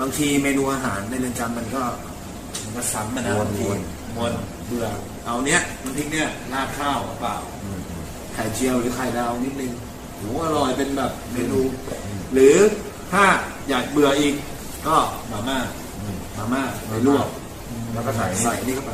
บางทีเมนูอาหารในเรือนจำมันก็มันก็ซ้ำมันนะวนบาวนวนเบื่อเอาเนี้ยมันทิ้งเนี้ยราดข้าวเปล่าไข่เจียวหรือไข่ดาวนิดนึงโหอร่อยเป็นแบบเมนู หรือถ้าอยากเบื่ออีก ก็มาม่ามาม่าไปลวกแล้วก็ใส่ใส่นี่เข้าไป